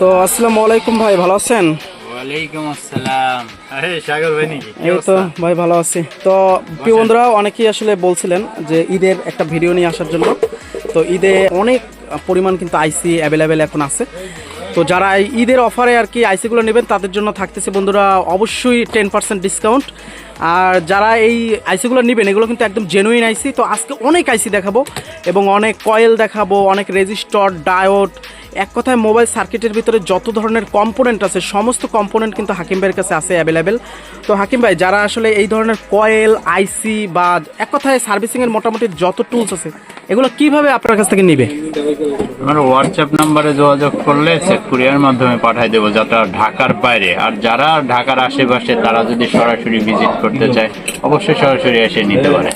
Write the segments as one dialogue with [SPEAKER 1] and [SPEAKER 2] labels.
[SPEAKER 1] তো আসসালামু আলাইকুম ভাই ভালো আছেন?
[SPEAKER 2] ওয়ালাইকুম আসসালাম। সাগর ভাই নাকি?
[SPEAKER 1] এই তো ভাই ভালো আছি। তো প্রিয় বন্ধুরা অনেকেই আসলে বলছিলেন যে ঈদের একটা ভিডিও নিয়ে আসার জন্য। তো ঈদে অনেক পরিমাণ কিন্তু আইসি অ্যাভেলেবেল এখন আছে। তো যারা এই ঈদের অফারে আর কি আইসিগুলো নেবেন, তাদের জন্য থাকতেছে বন্ধুরা অবশ্যই টেন পার্সেন্ট ডিসকাউন্ট আর যারা এই আইসিগুলো নেবেন, এগুলো কিন্তু একদম জেনুইন আইসি তো আজকে অনেক আইসি দেখাবো এবং অনেক কয়েল দেখাবো, অনেক রেজিস্টর ডায়োড এক কথায় মোবাইল সার্কিটের ভিতরে যত ধরনের কম্পোনেন্ট আছে, সমস্ত কম্পোনেন্ট কিন্তু হাকিম ভাইয়ের কাছে আছে অ্যাভেলেবেল তো হাকিম ভাই, যারা আসলে এই ধরনের কয়েল আইসি বা এক কথায় সার্ভিসিংয়ের মোটামুটি যত টুলস আছে এগুলো কীভাবে আপনার কাছ থেকে নিবে?
[SPEAKER 2] আমার হোয়াটসঅ্যাপ নাম্বারে যোগাযোগ করলে সে কুরিয়ার মাধ্যমে পাঠিয়ে দেবো যাতে ঢাকার বাইরে আর যারা ঢাকার আশেপাশে তারা যদি সরাসরি ভিজিট করতে চায় অবশ্যই সরাসরি এসে নিতে পারে।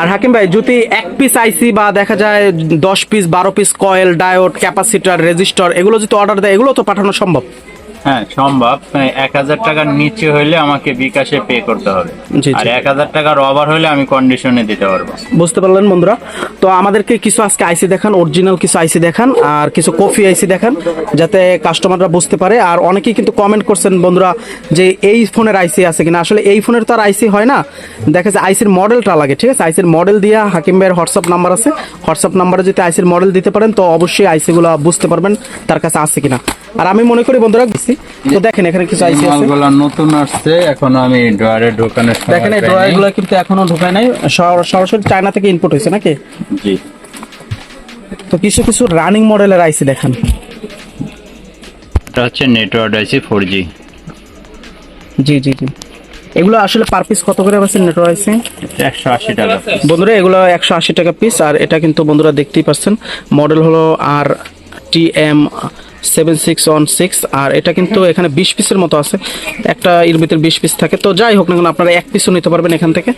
[SPEAKER 1] আর হাকিম ভাই যদি এক পিস আইসি বা দেখা যায় দশ পিস বারো piece coil diode capacitor resistor এগুলো যদি অর্ডার দেয় এগুলো তো পাঠানো সম্ভব?
[SPEAKER 2] হ্যাঁ সম্ভব। এক হাজার টাকার নিচে হইলে আমাকে বিকাশে পে করতে হবে। আর এক হাজার টাকার ওভার হলে আমি কন্ডিশনে দিতে পারব।
[SPEAKER 1] বুঝতে পারলেন বন্ধুরা? তো আমাদেরকে কিছু আজকে আইসি দেখান অরিজিনাল কিছু আইসি দেখান আর কিছু কফি আইসি দেখান যাতে কাস্টমাররা বুঝতে পারে। আর অনেকেই কিন্তু কমেন্ট করছেন বন্ধুরা যে এই ফোনের আইসি আছে কিনা। আসলে এই ফোনের তো আর আইসি হয় না। দেখা যায় আইসির মডেলটা লাগে ঠিক আছে? আইসির মডেল দিয়া হাকিম ভাইয়ের হোয়াটসঅ্যাপ নাম্বার আছে। হোয়াটসঅ্যাপ নাম্বারে যদি আইসির মডেল দিতে পারেন তো অবশ্যই আইসিগুলো বুঝতে পারবেন তার কাছে আছে কিনা। আর আমি মনে করি বন্ধুরা তো দেখেন এখানে কিছু আইসি আছে।
[SPEAKER 2] মালগুলো নতুন আসছে এখনও আমি ড্রয়ারে সময়
[SPEAKER 1] দেখেন এই ড্রয়ারগুলো কিন্তু এখনও ঢোকায় নাই সরাসরি চায়না থেকে ইনপুট হয়েছে নাকি?
[SPEAKER 2] জি।
[SPEAKER 1] তো কিছু কিছু রানিং মডেলের আইসি দেখান।
[SPEAKER 2] এটা হচ্ছে নেটওয়ার্ক আইসি ফোর জি
[SPEAKER 1] জি জি। এগুলো আসলে পার পিস কত করে আছে নেটওয়ার্ক আইসি
[SPEAKER 2] একশো আশি টাকা।
[SPEAKER 1] বন্ধুরা এগুলো একশো আশি টাকা পিস আর এটা কিন্তু বন্ধুরা দেখতেই পাচ্ছেন। মডেল হলো R T M seven six one six আর এটা কিন্তু এখানে বিশ পিসের মতো আছে। একটা এর ভিতরে বিশ পিস থাকে। তো যাই হোক না কেন আপনারা এক পিসও নিতে পারবেন এখান থেকে।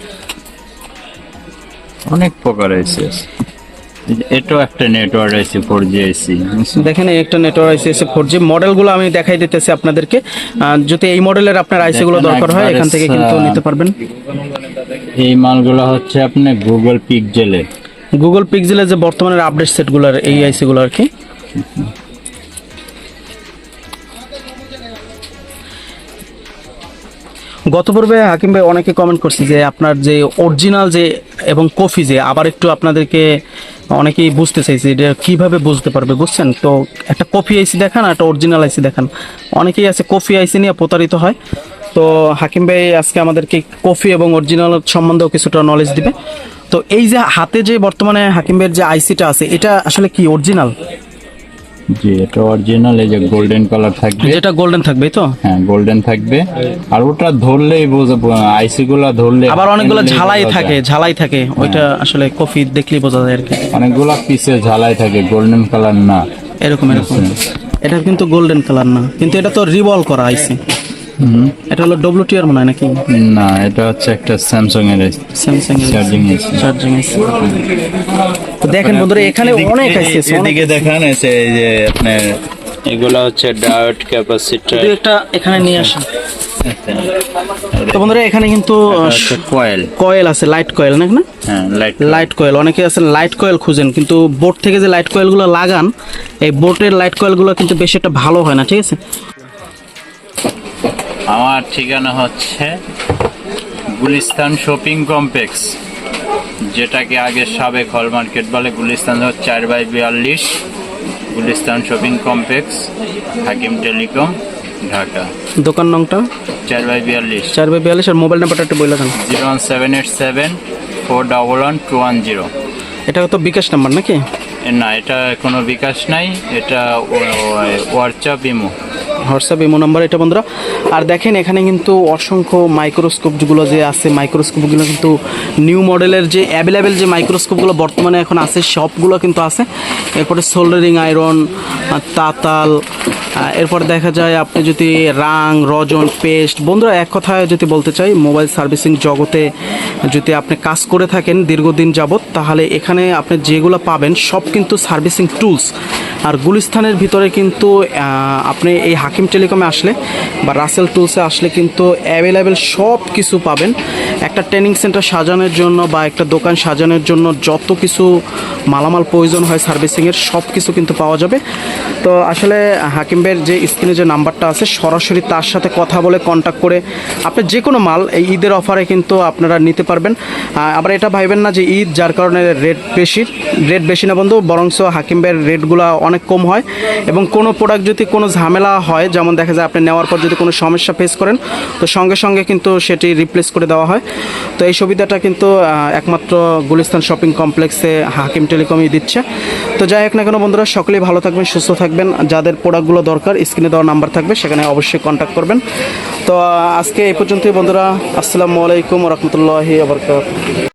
[SPEAKER 2] অনেক প্রকার আছে। এটাও একটা নেটওয়ার্ক আইসি ফোর জি আইসি
[SPEAKER 1] দেখেন এই একটা নেটওয়ার্ক আইসি ফোর জি মডেলগুলো আমি দেখাই দিতেছি আপনাদেরকে। যদি এই মডেলের আপনার আইসিগুলো দরকার হয় এখান থেকে কিন্তু নিতে পারবেন।
[SPEAKER 2] এই মালগুলো হচ্ছে আপনি গুগল পিকজেলে
[SPEAKER 1] গুগল যে বর্তমানের আপডেট সেটগুলোর এই আইসিগুলো আর কি। গত পর্বে হাকিম ভাই অনেকে কমেন্ট করছে যে আপনার যে অরিজিনাল যে এবং কফি যে, আবার একটু আপনাদেরকে অনেকেই বুঝতে চাইছে এটা কীভাবে বুঝতে পারবে, বুঝছেন? তো একটা কফি আইসি দেখান আর একটা অরিজিনাল আইসি দেখান। অনেকেই আছে কফি আইসি নিয়ে প্রতারিত হয়। তো হাকিম ভাই আজকে আমাদেরকে কফি এবং অরিজিনাল সম্বন্ধেও কিছুটা নলেজ দিবে। তো এই যে হাতে যে বর্তমানে হাকিম ভাইয়ের যে আইসিটা আছে, এটা আসলে কি অরিজিনাল
[SPEAKER 2] জি এটা অরিজিনাল এই যে গোল্ডেন কালার থাকবে।
[SPEAKER 1] যেটা গোল্ডেন থাকবে তো?
[SPEAKER 2] হ্যাঁ গোল্ডেন থাকবে। আর ওটা ধরলেই বোঝা আইসি গুলা ধরলে
[SPEAKER 1] আবার অনেকগুলো ঝালাই থাকে ঝালাই থাকে। ওইটা আসলে কফি দেখলেই বোঝা যায় আর কি।
[SPEAKER 2] অনেকগুলা পিসে ঝালাই থাকে গোল্ডেন কালার না।
[SPEAKER 1] এরকম এরকম। এটা কিন্তু গোল্ডেন কালার না। কিন্তু এটা তো রিভলভ করা আইসি এটা হলো ডব্লিউটি আর মনে হয় নাকি?
[SPEAKER 2] না এটা হচ্ছে একটা স্যামসাং এর
[SPEAKER 1] স্যামসাং এর।
[SPEAKER 2] চার্জিং আইসি
[SPEAKER 1] চার্জিং তো দেখেন বন্ধুরা এখানে অনেক আছে
[SPEAKER 2] এদিকে দেখান এসে এই যে আপনার এগুলা হচ্ছে ডায়োড ক্যাপাসিটর
[SPEAKER 1] একটা এখানে নিয়ে আসেন। তো বন্ধুরা এখানে কিন্তু
[SPEAKER 2] কয়েল
[SPEAKER 1] কয়েল আছে লাইট কয়েল নাকি না?
[SPEAKER 2] হ্যাঁ লাইট
[SPEAKER 1] লাইট কয়েল অনেকে আছেন লাইট কয়েল খুঁজেন কিন্তু বোর্ড থেকে যে লাইট কয়েলগুলো লাগান এই বোর্ডের লাইট কয়েলগুলো কিন্তু বেশি একটা ভালো হয় না ঠিক আছে?
[SPEAKER 2] আমার ঠিকানা হচ্ছে গুলিস্তান শপিং কমপ্লেক্স যেটাকে আগে সাবেক হল মার্কেট বলে। গুলিস্তান হচ্ছে চার বাই বিয়াল্লিশ Gulistan shopping complex Hakim telecom Dhaka.
[SPEAKER 1] দোকান নংটা
[SPEAKER 2] চার বাই বিয়াল্লিশ।
[SPEAKER 1] চার বাই বিয়াল্লিশ আর মোবাইল নাম্বারটা একটু বলে দেন।
[SPEAKER 2] Zero one seven eight seven four double one two one zero.
[SPEAKER 1] এটা তো বিকাশ নাম্বার নাকি?
[SPEAKER 2] না এটা কোনো বিকাশ নাই এটা WhatsApp imo.
[SPEAKER 1] WhatsApp, imo number, এটা বন্ধুরা। আর দেখেন, এখানে কিন্তু অসংখ্য মাইক্রোস্কোপগুলো যে আছে, মাইক্রোস্কোপগুলো কিন্তু নিউ মডেলের যে অ্যাভেলেবেল যে মাইক্রোস্কোপগুলো বর্তমানে এখন আছে, সবগুলো কিন্তু আছে। এরপরে সোল্ডারিং আয়রন তাতাল এরপর দেখা যায় আপনি যদি রাং, রজন, পেস্ট, বন্ধুরা, এক কথায় যদি বলতে চাই, মোবাইল সার্ভিসিং জগতে যদি আপনি কাজ করে থাকেন দীর্ঘদিন যাবত তাহলে এখানে আপনি যেগুলো পাবেন, সব কিন্তু সার্ভিসিং টুলস। আর গুলিস্থানের ভিতরে কিন্তু আপনি এই হাকিম টেলিকমে আসলে বা রাসেল টুলসে আসলে কিন্তু অ্যাভেলেবেল সব কিছু পাবেন। একটা ট্রেনিং সেন্টার সাজানোর জন্য বা একটা দোকান সাজানোর জন্য যত কিছু মালামাল প্রয়োজন হয় সার্ভিসিংয়ের, সব কিছু কিন্তু পাওয়া যাবে। তো আসলে হাকিম ভাইয়ের যে স্ক্রিনে যে নাম্বারটা আছে, সরাসরি তার সাথে কথা বলে কন্ট্যাক্ট করে আপনি যে কোনো মাল এই ঈদের অফারে কিন্তু আপনারা নিতে পারবেন। আবার এটা ভাইবেন না যে ঈদ, যার কারণে রেট বেশি রেট বেশি না বন্ধু, বরংস হাকিম ভাইয়ের রেটগুলো অনেক কম হয় এবং কোনো প্রোডাক্ট যদি কোনো ঝামেলা হয়, যেমন দেখা যায় আপনি নেওয়ার পর যদি কোনো সমস্যা ফেস করেন, তো সঙ্গে সঙ্গে কিন্তু সেটি রিপ্লেস করে দেওয়া হয়। তো এই সুবিধাটা কিন্তু একমাত্র গুলিস্তান শপিং কমপ্লেক্সে হাকিম টেলিকমই দিচ্ছে। তো যাই হোক না কেন বন্ধুরা, সকলেই ভালো থাকবেন, সুস্থ থাকবেন। যাদের প্রোডাক্টগুলো দরকার, স্ক্রিনে দেওয়া নাম্বার থাকবে, সেখানে অবশ্যই কন্ট্যাক্ট করবেন। তো আজকে এই পর্যন্তই বন্ধুরা। আসসালামু আলাইকুম রহমতুল্লাহি আবরকাত